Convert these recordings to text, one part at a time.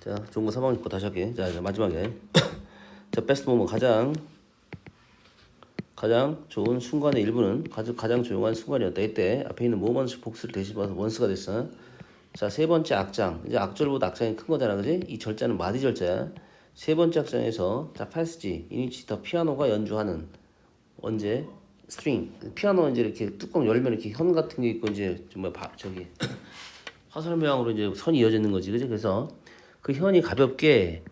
자, 좋은 거 사방 입고 다시 할게. 자, 자 마지막에. 자, 베스트 모먼 가장 가장 좋은 순간의 일부는 가장 가장 조용한 순간이었다. 이때 앞에 있는 모먼스 복수를 대신해서 원스가 됐어. 자, 세 번째 악장. 이제 악절보다 악장이 큰 거잖아, 그지? 이 절자는 마디 절자야. 세 번째 악장에서 자, 패스지, 이니치 더 피아노가 연주하는 언제 스트링 피아노 이제 이렇게 뚜껑 열면 이렇게 현 같은 게 있고 이제 정말 바, 저기 화살 모양으로 이제 선이 이어져 있는 거지, 그지? 그래서 그 현이 가볍게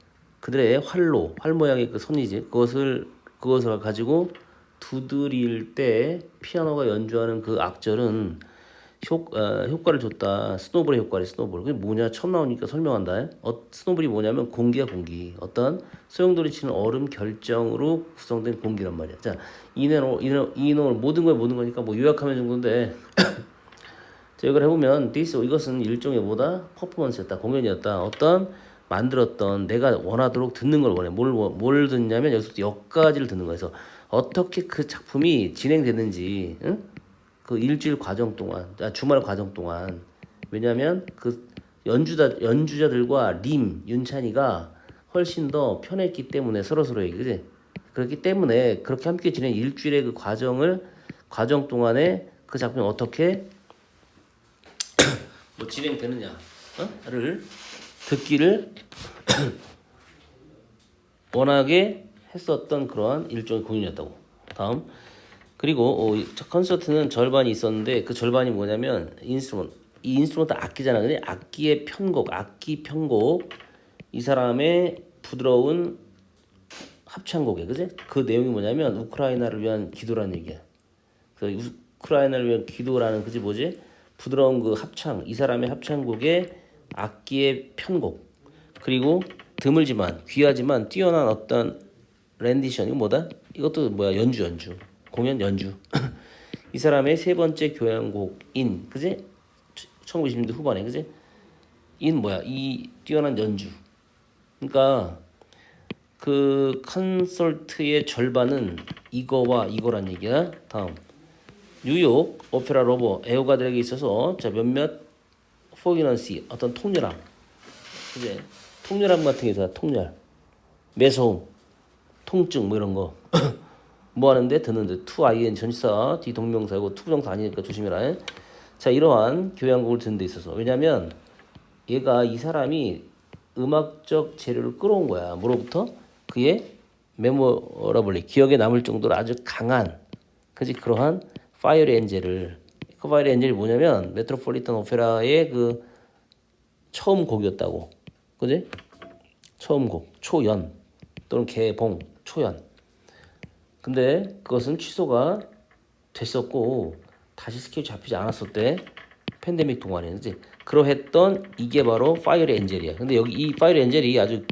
그들의 활로 활 모양의 그 선이지 그것을 그것을 가지고 두드릴 때 피아노가 연주하는 그 악절은 효, 어, 효과를 줬다. 스노볼의 효과래, 스노볼. 그게 뭐냐? 처음 나오니까 설명한다. 어, 스노볼이 뭐냐면 공기야, 공기. 어떤 소용돌이 치는 얼음 결정으로 구성된 공기란 말이야. 자, 이내로, 이내로, 이내로 모든 거에 모든 거니까 뭐 요약하면 정도인데. 자, 이걸 해보면, this, 이것은 일종의 뭐다? 퍼포먼스였다. 공연이었다. 어떤 만들었던 내가 원하도록 듣는 걸 원해. 뭘, 원- 뭘 듣냐면 여기서부터 여기까지를 듣는 거에서 어떻게 그 작품이 진행됐는지, 응? 그 일주일 과정 동안, 아, 주말 과정 동안 왜냐하면 그 연주자 연주자들과 림 윤찬이가 훨씬 더 편했기 때문에 서로 서로에게 그지? 그렇기 때문에 그렇게 함께 지낸 일주일의 그 과정을 과정 동안에 그 작품이 어떻게 뭐 진행되느냐를 듣기를 원하게 했었던 그러한 일종의 공연이었다고. 다음. 그리고 어, 이 콘서트는 절반이 있었는데 그 절반이 뭐냐면 인스트루먼트 이 인스트루먼트 악기잖아. 근데 악기의 편곡 악기 편곡 이 사람의 부드러운 합창곡에 그지? 그 내용이 뭐냐면 우크라이나를 위한 기도라는 얘기야. 그래서 우크라이나를 위한 기도라는 그지 뭐지? 부드러운 그 합창 이 사람의 합창곡의 악기의 편곡 그리고 드물지만 귀하지만 뛰어난 어떤 랜디션 이거 뭐다? 이것도 뭐야? 연주 연주. 공연 연주. 이 사람의 세 번째 교향곡인 그지? 1920년대 후반에 그지? 인 뭐야? 이 뛰어난 연주. 그러니까 그 컨설트의 절반은 이거와 이거란 얘기야. 다음. 뉴욕 오페라 로버 애호가들에게 있어서 자 몇몇 포기넌시 어떤 통렬함. 그지? 통렬함 같은 게 있어 통렬. 매서움 통증 뭐 이런 거. 뭐 하는데? 듣는데. 투 아이엔 전치사 뒤 동명사고 투부정사 아니니까 조심해라. 자 이러한 교양곡을 듣는 데 있어서. 왜냐면 얘가 이 사람이 음악적 재료를 끌어온 거야. 뭐로부터? 그의 메모러블리 기억에 남을 정도로 아주 강한 그지? 그러한 파이어 엔젤을 그 파이어 엔젤이 뭐냐면 메트로폴리탄 오페라의 그 처음 곡이었다고. 그지? 처음 곡. 초연. 또는 개봉. 초연. 근데 그것은 취소가 됐었고 다시 스케줄 잡히지 않았었대 팬데믹 동안에 이제 그러했던 이게 바로 파이어 엔젤이야. 근데 여기 이 파이어 엔젤이 아주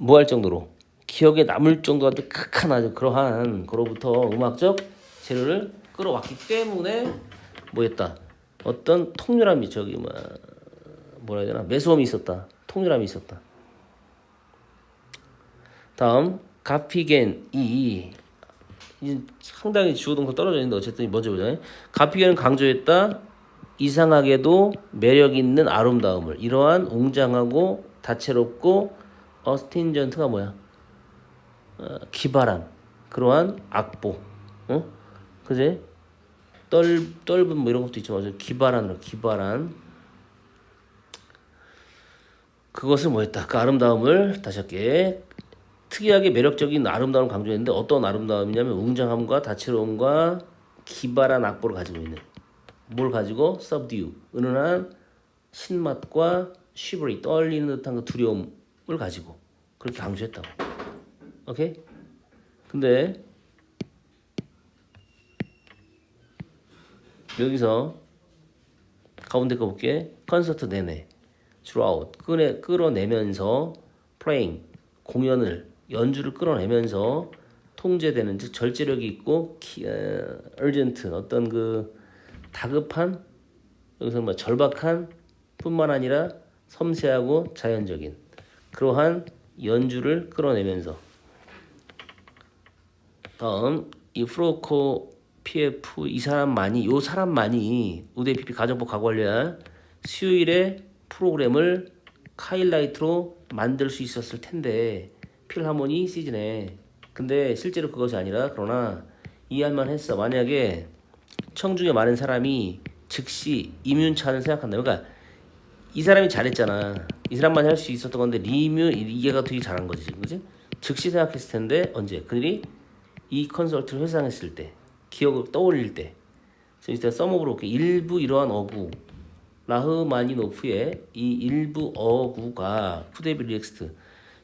뭐할 정도로 기억에 남을 정도로 아주 극한 아주 그러한 그로부터 음악적 재료를 끌어왔기 때문에 뭐했다 어떤 통렬함이 저기 뭐 뭐라 해야 되나 매서움이 있었다 통렬함이 있었다 다음 가피겐이 이 상당히 주어 동사 떨어져 있는데 어쨌든 먼저 보자. 가피겐은 강조했다. 이상하게도 매력 있는 아름다움을 이러한 웅장하고 다채롭고 어스틴전트가 뭐야? 어, 기발한 그러한 악보, 어? 그지? 떨 떨분 뭐 이런 것도 있지만 아주 기발한. 그것을 뭐했다? 그 아름다움을 다시 할게. 특이하게 매력적인 아름다움을 강조했는데 어떤 아름다움이냐면 웅장함과 다채로움과 기발한 악보를 가지고 있는 뭘 가지고? Subdue. 은은한 신맛과 shivery 떨리는 듯한 그 두려움을 가지고 그렇게 강조했다고. 오케이? 근데 여기서 가운데 거 볼게. 콘서트 내내 throughout 끌어, 끌어내면서 playing 공연을 연주를 끌어내면서 통제되는 즉 절제력이 있고 키, 어, urgent 어떤 그 다급한 여기서 뭐 절박한 뿐만 아니라 섬세하고 자연적인 그러한 연주를 끌어내면서. 다음 이 프로코 PF 이 사람만이 요 사람만이 우대 PP 가정법 과관리할 수요일에 프로그램을 카일라이트로 만들 수 있었을 텐데 필하모니 시즌에. 근데 실제로 그것이 아니라 그러나 이해할만 했어. 만약에 청중에 많은 사람이 즉시 이뮨찬을 생각한다. 그러니까 이 사람이 잘했잖아. 이 사람만이 할 수 있었던 건데 리뮤 이해가 되게 잘한 거지 그지? 즉시 생각했을 텐데 언제? 그들이 이 컨설트를 회상했을 때 기억을 떠올릴 때 이때 써먹으로 일부 이러한 어구 라흐마니노프의 이 일부 어구가 푸데빌 렉스트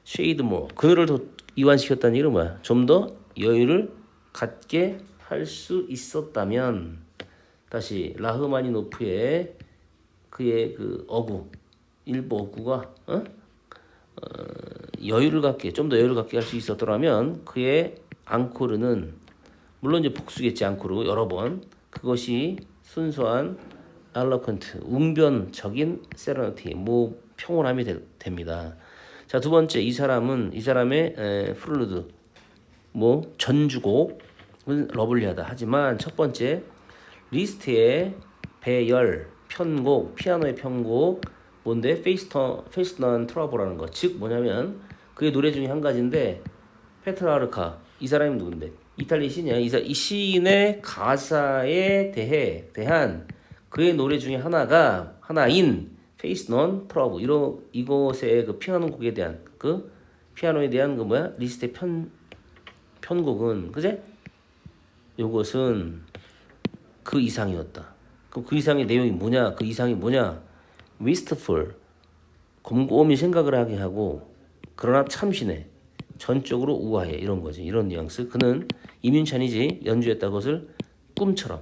쉐이드모 그늘을 더 이완시켰다는 얘기는 뭐야? 좀 더 여유를 갖게 할 수 있었다면 다시 라흐마니노프의 그의 그 어구 일부 어구가 어? 어, 여유를 갖게 좀 더 여유를 갖게 할 수 있었더라면 그의 앙코르는 물론 이제 복수겠지 앙코르 여러 번 그것이 순수한 알러컨트 웅변적인 세레너티 뭐 평온함이 되, 됩니다. 자 두 번째 이 사람은 이 사람의 에, 프룰루드 뭐 전주곡은 러블리하다. 하지만 첫 번째 리스트의 배열 편곡 피아노의 편곡 뭔데? 페이스터 페이스넌 트러블라는 거 즉 뭐냐면 그의 노래 중에 한 가지인데 페트라르카 이 사람이 누군데? 이탈리아 시인이야. 이, 사- 이 시인의 가사에 대해 대한 그의 노래 중에 하나가 하나인 페이스 넌 트러블 이런 이곳의 그 피아노 곡에 대한 그 피아노에 대한 그 뭐야? 리스트의 편 편곡은 그제? 요것은 그 이상이었다. 그 이상의 내용이 뭐냐? 그 이상이 뭐냐? wistful. 곰곰이 생각을 하게 하고 그러나 참신해 전적으로 우아해 이런 거지. 이런 뉘앙스. 그는 이민찬이지 연주했다 것을 꿈처럼.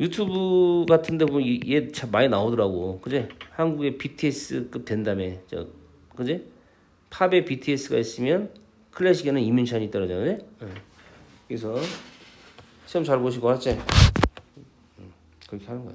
유튜브 같은데 보면 이- 얘참 많이 나오더라고. 그제 한국의 BTS급 된다며. 저 그제 팝에 BTS가 있으면 클래식에는 이민찬이 떨어지네 그래서 시험 잘 보시고? 응, 그렇게 하는 거야